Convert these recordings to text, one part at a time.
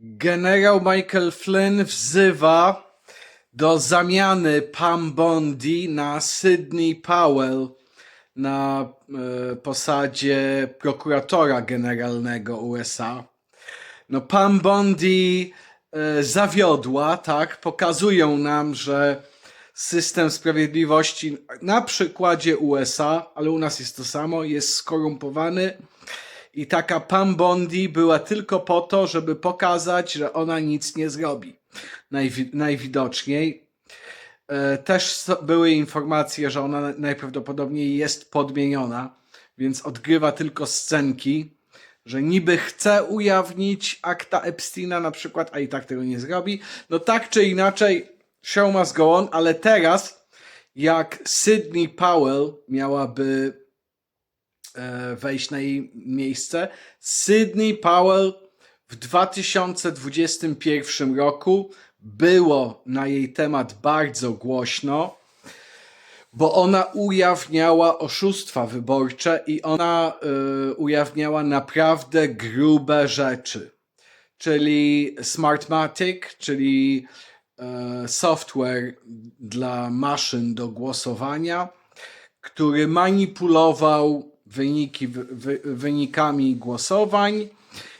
Generał Michael Flynn wzywa do zamiany Pam Bondi na Sydney Powell na e, posadzie prokuratora generalnego USA. No, Pam Bondi e, zawiodła, tak? Pokazują nam, że system sprawiedliwości na przykładzie USA, ale u nas jest to samo, jest skorumpowany. I taka Pam Bondi była tylko po to, żeby pokazać, że ona nic nie zrobi. Najwi- najwidoczniej. E, Też były informacje, że ona najprawdopodobniej jest podmieniona, więc odgrywa tylko scenki, że niby chce ujawnić akta Epsteina na przykład, a i tak tego nie zrobi. No tak czy inaczej, show must go on, ale teraz jak Sydney Powell miałaby wejść na jej miejsce. Sydney Powell w 2021 roku było na jej temat bardzo głośno, bo ona ujawniała oszustwa wyborcze i ona e, ujawniała naprawdę grube rzeczy. Czyli Smartmatic, czyli e, software dla maszyn do głosowania, który manipulował wyniki, wy, wy, wynikami głosowań.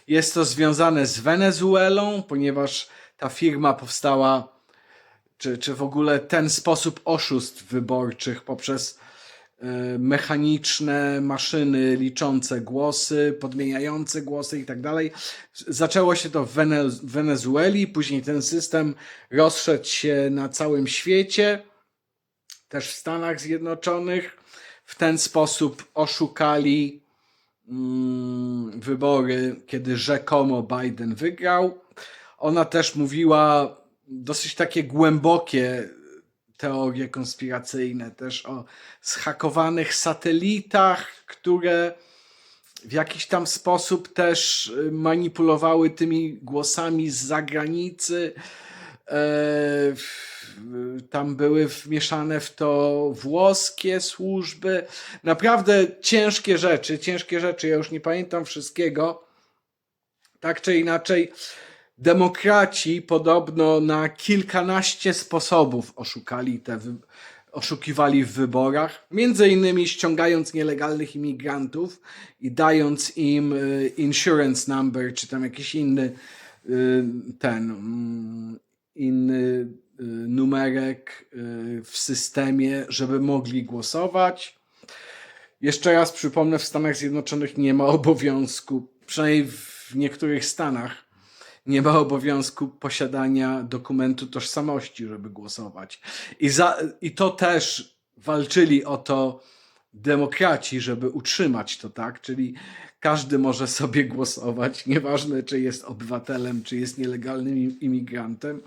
Jest to związane z Wenezuelą, ponieważ ta firma powstała, czy, czy w ogóle ten sposób oszustw wyborczych poprzez e, mechaniczne maszyny liczące głosy, podmieniające głosy i tak dalej. Zaczęło się to w Wenezueli, później ten system rozszedł się na całym świecie też w Stanach Zjednoczonych. W ten sposób oszukali mm, wybory, kiedy rzekomo Biden wygrał. Ona też mówiła dosyć takie głębokie teorie konspiracyjne, też o zhakowanych satelitach, które w jakiś tam sposób też y, manipulowały tymi głosami z zagranicy. E, w- Tam były wmieszane w to włoskie służby. Naprawdę ciężkie rzeczy, ciężkie rzeczy. Ja już nie pamiętam wszystkiego. Tak czy inaczej, demokraci podobno na kilkanaście sposobów oszukali te, oszukiwali w wyborach. Między innymi ściągając nielegalnych imigrantów i dając im y, insurance number, czy tam jakiś inny y, ten mm, inny y, numerek y, w systemie, żeby mogli głosować. Jeszcze raz przypomnę, w Stanach Zjednoczonych nie ma obowiązku, przynajmniej w niektórych Stanach, nie ma obowiązku posiadania dokumentu tożsamości, żeby głosować. I, za, I to też walczyli o to demokraci, żeby utrzymać to tak, czyli każdy może sobie głosować, nieważne czy jest obywatelem, czy jest nielegalnym im- imigrantem.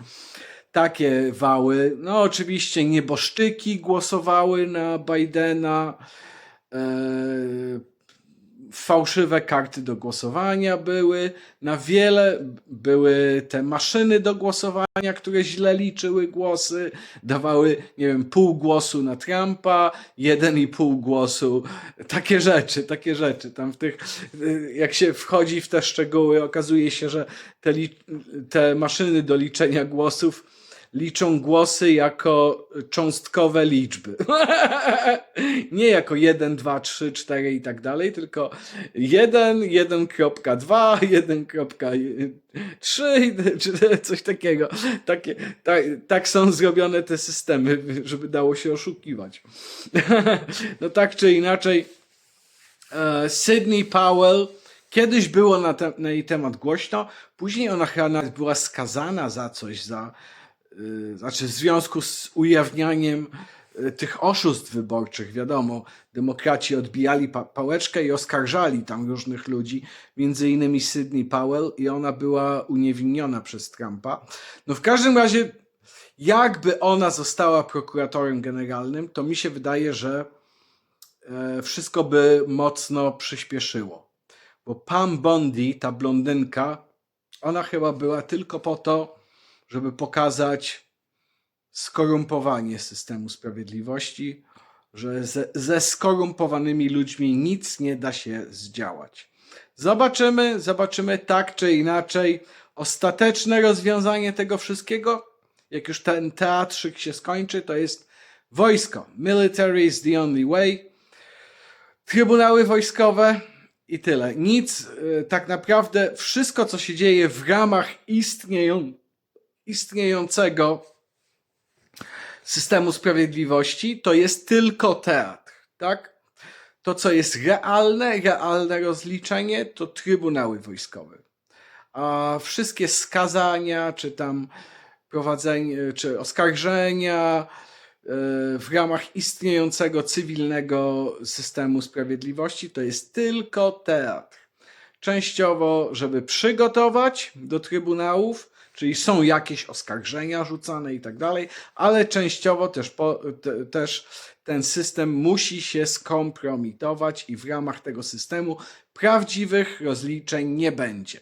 Takie wały. No oczywiście nieboszczyki głosowały na Bidena. E, fałszywe karty do głosowania były, na wiele były te maszyny do głosowania, które źle liczyły głosy, dawały, nie wiem, pół głosu na Trumpa, jeden i pół głosu, takie rzeczy, takie rzeczy. Tam w tych, jak się wchodzi w te szczegóły, okazuje się, że te, te maszyny do liczenia głosów liczą głosy jako cząstkowe liczby. Nie jako 1, 2, 3, 4 i tak dalej, tylko 1, 1.2, 1.3 czy coś takiego. Takie, tak, tak są zrobione te systemy, żeby dało się oszukiwać. No tak czy inaczej, e, Sydney Powell kiedyś było na, te, na jej temat głośno, później ona chyba była skazana za coś, za znaczy w związku z ujawnianiem y, tych oszustw wyborczych, wiadomo, demokraci odbijali pa- pałeczkę i oskarżali tam różnych ludzi, między innymi Sydney Powell i ona była uniewinniona przez Trumpa. No w każdym razie, jakby ona została prokuratorem generalnym, to mi się wydaje, że e, wszystko by mocno przyspieszyło. Bo Pam Bondi, ta blondynka, ona chyba była tylko po to, żeby pokazać skorumpowanie systemu sprawiedliwości, że ze, ze skorumpowanymi ludźmi nic nie da się zdziałać. Zobaczymy, zobaczymy tak czy inaczej. ostateczne rozwiązanie tego wszystkiego, jak już ten teatrzyk się skończy, to jest wojsko. Military is the only way. Trybunały wojskowe i tyle. Nic, y, tak naprawdę wszystko, co się dzieje w ramach istnieją, istniejącego systemu sprawiedliwości, to jest tylko teatr, tak? To, co jest realne, realne rozliczenie, to trybunały wojskowe. A wszystkie skazania, czy tam prowadzenie, czy oskarżenia e, w ramach istniejącego cywilnego systemu sprawiedliwości, to jest tylko teatr. Częściowo, żeby przygotować do trybunałów, czyli są jakieś oskarżenia rzucane i tak dalej, ale częściowo też, po, te, też ten system musi się skompromitować i w ramach tego systemu prawdziwych rozliczeń nie będzie.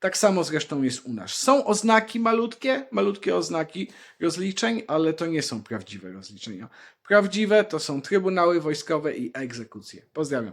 Tak samo zresztą jest u nas. Są oznaki malutkie, malutkie oznaki rozliczeń, ale to nie są prawdziwe rozliczenia. Prawdziwe to są trybunały wojskowe i egzekucje. Pozdrawiam.